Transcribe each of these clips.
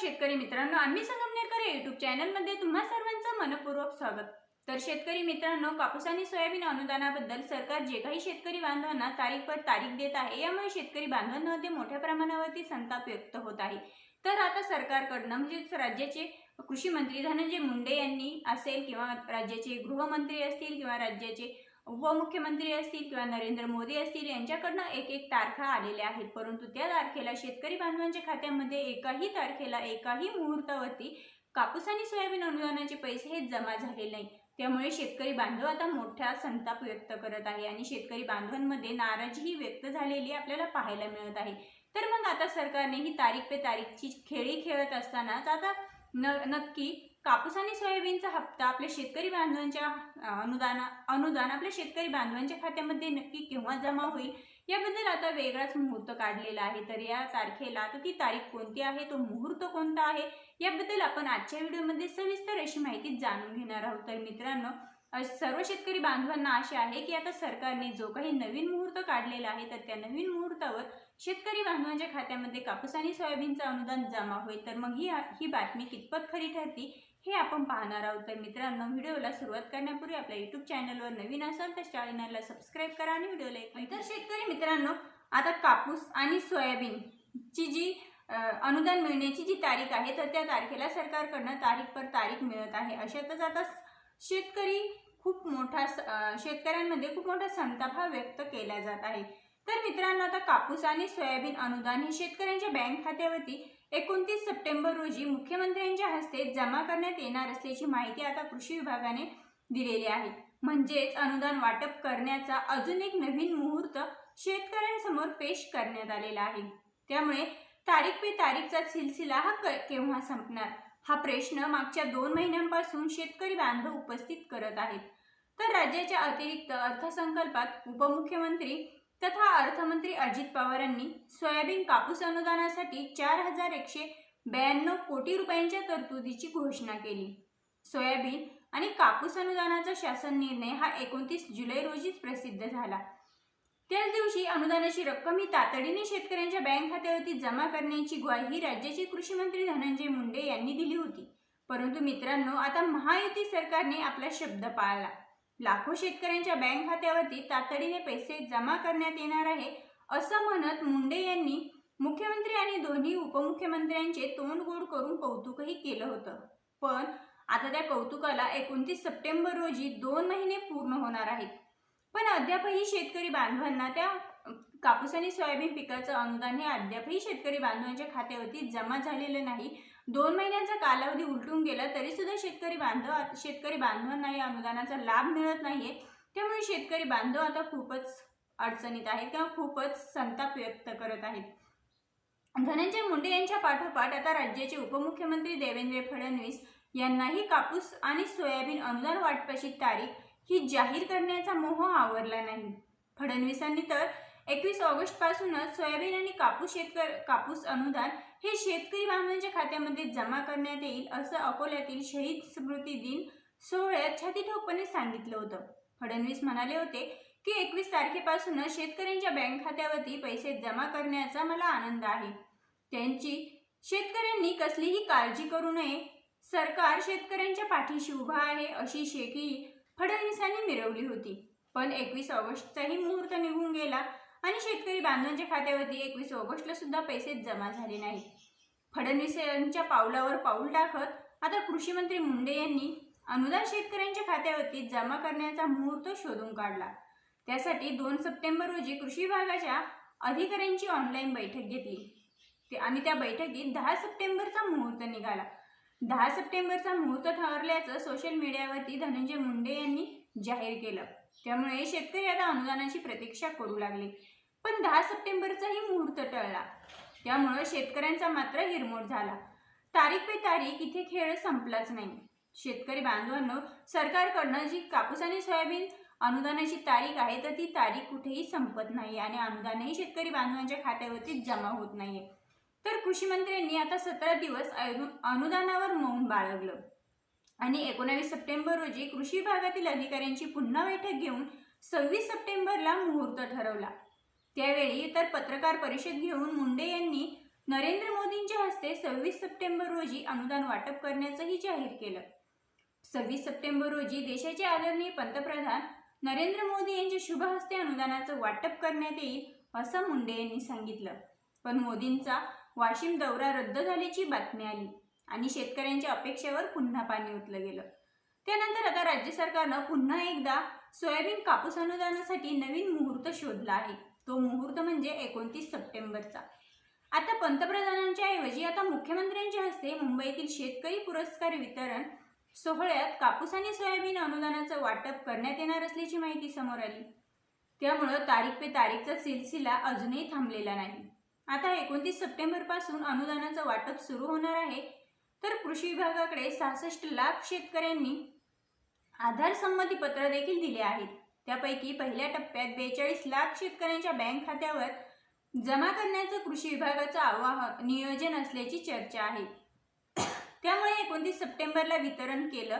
शेतकरी मित्रांनो आम्ही संगमनेरकर या युट्यूब चॅनलमध्ये तुम्हा सर्वांचं मनपूर्वक स्वागत. तर शेतकरी मित्रांनो कापूस आणि सोयाबीन अनुदानाबद्दल सरकार जे काही शेतकरी बांधवांना तारीख पर तारीख देत आहे यामुळे शेतकरी बांधवांमध्ये मोठ्या प्रमाणावरती संताप व्यक्त होत आहे. तर आता सरकारकडनं म्हणजेच राज्याचे कृषी मंत्री धनंजय मुंडे यांनी असेल किंवा राज्याचे गृहमंत्री असतील किंवा राज्याचे उपमुख्यमंत्री असतील किंवा नरेंद्र मोदी असतील यांच्याकडनं एक एक तारखा आलेल्या आहेत. परंतु त्या तारखेला शेतकरी बांधवांच्या खात्यामध्ये एकाही तारखेला एकाही मुहूर्तावरती कापूस आणि सोयाबीन अनुदानाचे पैसे हे जमा झाले नाही. त्यामुळे शेतकरी बांधव आता मोठा संताप व्यक्त करत आहे आणि शेतकरी बांधवांमध्ये नाराजीही व्यक्त झालेली आपल्याला पाहायला मिळत आहे. तर मग आता सरकारने ही तारीख पे तारीखची खेळी खेळत असतानाच आता न नक्की कापूस आणि सोयाबीनचा हप्ता आपल्या शेतकरी बांधवांच्या अनुदान अनुदाना अनुदान आपल्या शेतकरी बांधवांच्या खात्यामध्ये नक्की केव्हा जमा होईल याबद्दल आता वेगळाच मुहूर्त काढलेला आहे. तर या तारखेला आता ती तारीख कोणती आहे तो मुहूर्त कोणता आहे याबद्दल आपण आजच्या व्हिडिओमध्ये सविस्तर अशी माहिती जाणून घेणार आहोत. तर मित्रांनो सर्व शेतकरी बांधवांना असे आहे की आता सरकारने जो काही नवीन मुहूर्त काढलेला आहे तर त्या नवीन मुहूर्तावर शेतकरी बांधवांच्या खात्यामध्ये कापूस आणि सोयाबीनचं अनुदान जमा होईल. तर मग ही ही बातमी कितपत खरी ठरती हे आपण पाहणार आहोत. तर मित्रांनो व्हिडिओला सुरुवात करण्यापूर्वी आपल्या युट्यूब चॅनलवर नवीन असाल तर चॅनलला सबस्क्राईब करा आणि व्हिडिओला एक तर शेतकरी मित्रांनो आता कापूस आणि सोयाबीनची जी अनुदान मिळण्याची जी तारीख आहे तर त्या तारखेला सरकारकडनं तारीख पर तारीख मिळत आहे. अशातच आता शेतकरी खूप मोठा स- शेतकऱ्यांमध्ये खूप मोठा संताप हा व्यक्त केला जात आहे. तर मित्रांनो आता कापूस आणि सोयाबीन अनुदान हे शेतकऱ्यांच्या बँक खात्यावरती एकोणतीस सप्टेंबर रोजी मुख्यमंत्र्यांच्या हस्ते जमा करण्यात येणार असल्याची माहिती आता कृषी विभागाने दिलेली आहे. म्हणजेच अनुदान वाटप करण्याचा अजून एक नवीन मुहूर्त शेतकऱ्यांसमोर पेश करण्यात आलेला आहे. त्यामुळे तारीख पे तारीखचा सिलसिला हा क- केव्हा संपणार? हा प्रश्न मागच्या दोन महिन्यांपासून शेतकरी बांधव उपस्थित करत आहेत. तर राज्याच्या अतिरिक्त अर्थसंकल्पात उपमुख्यमंत्री तथा अर्थमंत्री अजित पवारांनी सोयाबीन कापूस अनुदानासाठी चार हजार एकशे ब्याण्णव कोटी रुपयांच्या तरतुदीची घोषणा केली. सोयाबीन आणि कापूस अनुदानाचा शासन निर्णय हा एकोणतीस जुलै रोजीच प्रसिद्ध झाला. त्याच दिवशी अनुदानाची रक्कम ही तातडीने शेतकऱ्यांच्या बँक खात्यावरती जमा करण्याची ग्वाही राज्याचे कृषी मंत्री धनंजय मुंडे यांनी दिली होती. परंतु मित्रांनो आता महायुती सरकारने आपला शब्द पाळला. लाखो शेतकऱ्यांच्या बँक खात्यावरती तातडीने पैसे जमा करण्यात येणार आहे असं म्हणत मुंडे यांनी मुख्यमंत्री आणि दोन्ही उपमुख्यमंत्र्यांचे तोंड गोड करून कौतुकही केलं होतं. पण आता त्या कौतुकाला एकोणतीस सप्टेंबर रोजी दोन महिने पूर्ण होणार आहेत. पण अद्यापही शेतकरी बांधवांना त्या कापूस आणि सोयाबीन पिकाचं अनुदान हे अद्यापही शेतकरी बांधवांच्या खात्यावरती जमा झालेलं नाही दोन महिन्यांचा कालावधी उलटून गेला तरी सुद्धा शेतकरी बांधव शेतकरी बांधवांना या अनुदानाचा लाभ मिळत नाहीये. त्यामुळे शेतकरी बांधव आता खूपच अडचणीत आहेत किंवा खूपच संताप व्यक्त करत आहेत. धनंजय मुंडे यांच्या पाठोपाठ आता राज्याचे उपमुख्यमंत्री देवेंद्र फडणवीस यांनाही कापूस आणि सोयाबीन अनुदान वाटपाची तारीख ही जाहीर करण्याचा मोह आवरला नाही. फडणवीसांनी तर एकवीस ऑगस्ट पासूनच सोयाबीन आणि कापूस शेतकर कापूस अनुदान हे शेतकरी बांधवांच्या खात्यामध्ये जमा करण्यात येईल असं अकोल्यातील शहीद स्मृती दिन सोहळ्यात छातीठोकपणे सांगितलं होतं. फडणवीस म्हणाले होते की एकवीस तारखेपासूनच शेतकऱ्यांच्या बँक खात्यावरती पैसे जमा करण्याचा मला आनंद आहे. त्यांची शेतकऱ्यांनी कसलीही काळजी करू नये. सरकार शेतकऱ्यांच्या पाठीशी उभा आहे अशी शेकी फडणवीसांनी मिरवली होती. पण एकवीस ऑगस्टचाही मुहूर्त निघून गेला आणि शेतकरी बांधवांच्या खात्यावरती एकवीस ऑगस्टला सुद्धा पैसे जमा झाले नाही फडणवीस यांच्या पावलावर पाऊल टाकत आता कृषी मंत्री मुंडे यांनी अनुदान शेतकऱ्यांच्या खात्यावरती जमा करण्याचा मुहूर्त शोधून काढला. त्यासाठी दोन सप्टेंबर रोजी कृषी विभागाच्या अधिकाऱ्यांची ऑनलाईन बैठक घेतली. ते आणि त्या बैठकीत दहा सप्टेंबरचा मुहूर्त निघाला. दहा सप्टेंबरचा मुहूर्त ठरल्याचं सोशल मीडियावरती धनंजय मुंडे यांनी जाहीर केलं. त्यामुळे शेतकरी आता अनुदानाची प्रतीक्षा करू लागले. पण दहा सप्टेंबरचाही मुहूर्त टळला. त्यामुळं शेतकऱ्यांचा मात्र हिरमोड झाला. तारीख पे तारीख इथे खेळ संपलाच नाही. शेतकरी बांधवांनो सरकारकडनं जी कापूस आणि सोयाबीन अनुदानाची तारीख आहे तर ती तारीख कुठेही संपत नाही आणि अनुदानही शेतकरी बांधवांच्या खात्यावरती जमा होत नाहीये. तर कृषी मंत्र्यांनी आता सतरा दिवस अनुदानावर मौन बाळगलं. आणि एकोणावीस सप्टेंबर रोजी कृषी विभागातील अधिकाऱ्यांची पुन्हा बैठक घेऊन सव्वीस सप्टेंबरला मुहूर्त ठरवला. त्यावेळी तर पत्रकार परिषद घेऊन मुंडे यांनी नरेंद्र मोदींच्या हस्ते सव्वीस सप्टेंबर रोजी अनुदान वाटप करण्याचंही जाहीर केलं. सव्वीस सप्टेंबर रोजी देशाचे आदरणीय पंतप्रधान नरेंद्र मोदी यांच्या शुभ हस्ते अनुदानाचं वाटप करण्यात येईल असं मुंडे यांनी सांगितलं. पण मोदींचा वाशिम दौरा रद्द झाल्याची बातमी आली. आणि शेतकऱ्यांच्या अपेक्षेवर पुन्हा पाणी ओतलं गेलं. त्यानंतर आता राज्य सरकारनं पुन्हा एकदा सोयाबीन कापूस अनुदानासाठी नवीन मुहूर्त शोधला आहे. तो मुहूर्त म्हणजे एकोणतीस सप्टेंबरचा. आता पंतप्रधानांच्या ऐवजी आता मुख्यमंत्र्यांच्या हस्ते मुंबईतील शेतकरी पुरस्कार वितरण सोहळ्यात कापूस आणि सोयाबीन अनुदानाचं वाटप करण्यात येणार असल्याची माहिती समोर आली. त्यामुळं तारीख पे तारीखचा सिलसिला अजूनही थांबलेला नाही. आता एकोणतीस सप्टेंबरपासून अनुदानाचं वाटप सुरू होणार आहे तर कृषी विभागाकडे सहासष्ट लाख शेतकऱ्यांनी आधार संमती पत्र देखील दिले आहेत. त्यापैकी पहिल्या टप्प्यात बेचाळीस लाख शेतकऱ्यांच्या बँक खात्यावर जमा करण्याचं कृषी विभागाचं आवाहन नियोजन असल्याची चर्चा आहे. त्यामुळे एकोणतीस सप्टेंबरला वितरण केलं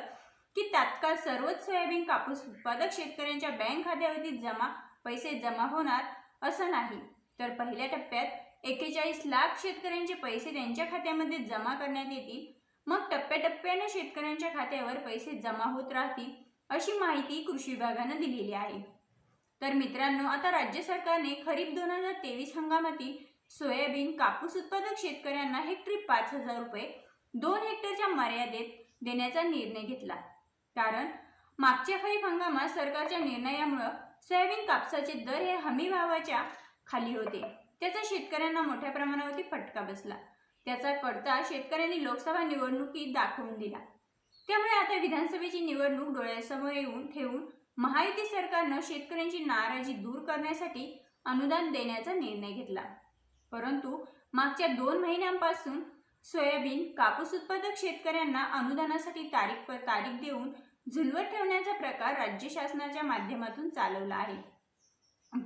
की तात्काळ सर्वच सोयाबीन कापूस उत्पादक शेतकऱ्यांच्या बँक खात्यावरती जमा पैसे जमा होणार असं नाही. तर पहिल्या टप्प्यात एक्केचाळीस लाख शेतकऱ्यांचे पैसे त्यांच्या खात्यामध्ये जमा करण्यात येतील. मग टप्प्याटप्प्याने शेतकऱ्यांच्या खात्यावर पैसे जमा होत राहतील अशी माहिती कृषी विभागानं दिलेली आहे. तर मित्रांनो आता राज्य सरकारने खरीप दोन हजार तेवीस हंगामातील सोयाबीन कापूस उत्पादक शेतकऱ्यांना हेक्टरी पाच हजार रुपये दोन हेक्टरच्या मर्यादेत देण्याचा निर्णय घेतला. कारण मागच्या खरीप हंगामात सरकारच्या निर्णयामुळं सोयाबीन कापसाचे दर हे हमी भावाच्या खाली होते. त्याचा शेतकऱ्यांना मोठ्या प्रमाणावरती फटका बसला. त्याचा कडता शेतकऱ्यांनी लोकसभा निवडणुकीत दाखवून दिला. त्यामुळे आता विधानसभेची निवडणूक डोळ्यासमोर येऊन ठेवून महायुती सरकारनं शेतकऱ्यांची नाराजी दूर करण्यासाठी अनुदान देण्याचा निर्णय घेतला. परंतु मागच्या दोन महिन्यांपासून सोयाबीन कापूस उत्पादक शेतकऱ्यांना अनुदानासाठी तारीख पर तारीख देऊन झुलवत ठेवण्याचा प्रकार राज्य शासनाच्या माध्यमातून चालवला आहे.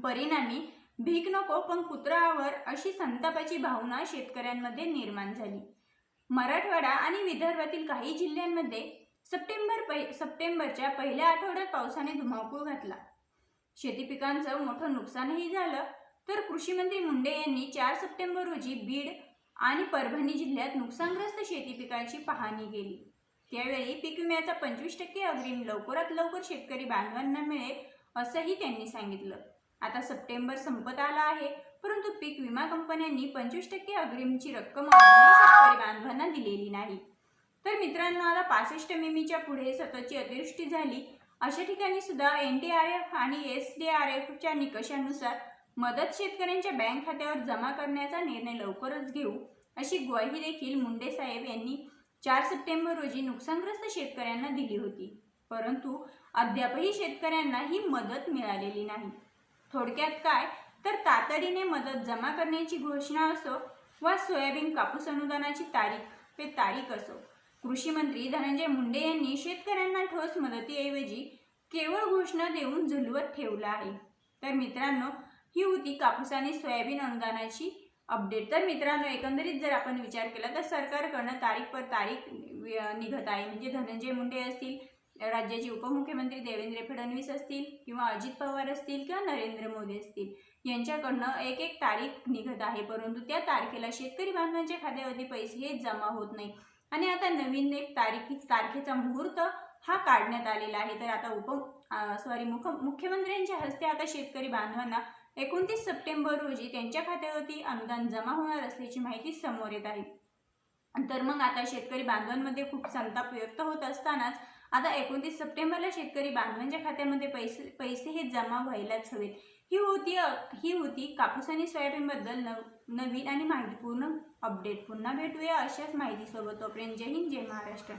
परिणामी भीक नको पण कुत्रावर अशी संतापाची भावना शेतकऱ्यांमध्ये निर्माण झाली. मराठवाडा आणि विदर्भातील काही जिल्ह्यांमध्ये सप्टेंबर पै सप्टेंबरच्या पहिल्या आठवड्यात पावसाने धुमाकूळ घातला. शेती पिकांचं मोठं नुकसानही झालं तर कृषीमंत्री मुंडे यांनी चार सप्टेंबर रोजी बीड आणि परभणी जिल्ह्यात नुकसानग्रस्त शेती पिकांची पाहणी केली. त्यावेळी पीक विम्याचा पंचवीस टक्के अग्रिम लवकरात लवकर शेतकरी बांधवांना मिळेल असंही त्यांनी सांगितलं. आता सप्टेंबर संपत आला आहे. परंतु पीक विमा कंपन्यांनी पंचवीस टक्के अग्रिमची रक्कम शेतकरी बांधवांना दिलेली नाही. तर मित्रांनो आता पासष्ट मिमीच्या पुढे सततची अतिवृष्टी झाली. अशा ठिकाणी सुद्धा एन डी आर एफ आणि एस डी आर एफच्या निकषानुसार मदत शेतकऱ्यांच्या बँक खात्यावर जमा करण्याचा निर्णय लवकरच घेऊ अशी ग्वाही देखील मुंडे साहेब यांनी चार सप्टेंबर रोजी नुकसानग्रस्त शेतकऱ्यांना दिली होती. परंतु अद्यापही शेतकऱ्यांना ही मदत मिळालेली नाही. थोडक्यात काय? तर तातडीने मदत जमा करण्याची घोषणा असो वा सोयाबीन कापूस अनुदानाची तारीख पे तारीख असो. कृषी मंत्री धनंजय मुंडे यांनी शेतकऱ्यांना ठोस मदतीऐवजी केवळ घोषणा देऊन झुलवत ठेवला आहे. तर मित्रांनो ही होती कापूस आणि सोयाबीन अनुदानाची अपडेट तर मित्रांनो एकंदरीत जर आपण विचार केला तर सरकारकडनं तारीख पर तारीख निघत आहे. म्हणजे धनंजय मुंडे असतील राज्याचे उपमुख्यमंत्री देवेंद्र फडणवीस असतील किंवा अजित पवार असतील किंवा नरेंद्र मोदी असतील यांच्याकडनं एक एक तारीख निघत आहे. परंतु त्या तारखेला शेतकरी बांधवांच्या खात्यावरती पैसे हे जमा होत नाही. आणि आता नवीन एक तारीख तारखेचा मुहूर्त हा काढण्यात आलेला आहे. तर आता उप सॉरी मुख मुख्यमंत्र्यांच्या हस्ते आता शेतकरी बांधवांना एकोणतीस सप्टेंबर रोजी त्यांच्या खात्यावरती अनुदान जमा होणार असल्याची माहिती समोर येत आहे. तर मग आता शेतकरी बांधवांमध्ये खूप संताप व्यक्त होत असतानाच आता एकोणतीस सप्टेंबरला शेतकरी बांधवांच्या खात्यामध्ये पैसे पैसे हे जमा व्हायलाच हवेत. ही होती ही होती कापूस आणि सोयाबीनबद्दल नव नवीन आणि माहितीपूर्ण अपडेट पुन्हा भेटूया अशाच माहितीसोबत. तोपर्यंत जय हिंद जय महाराष्ट्र.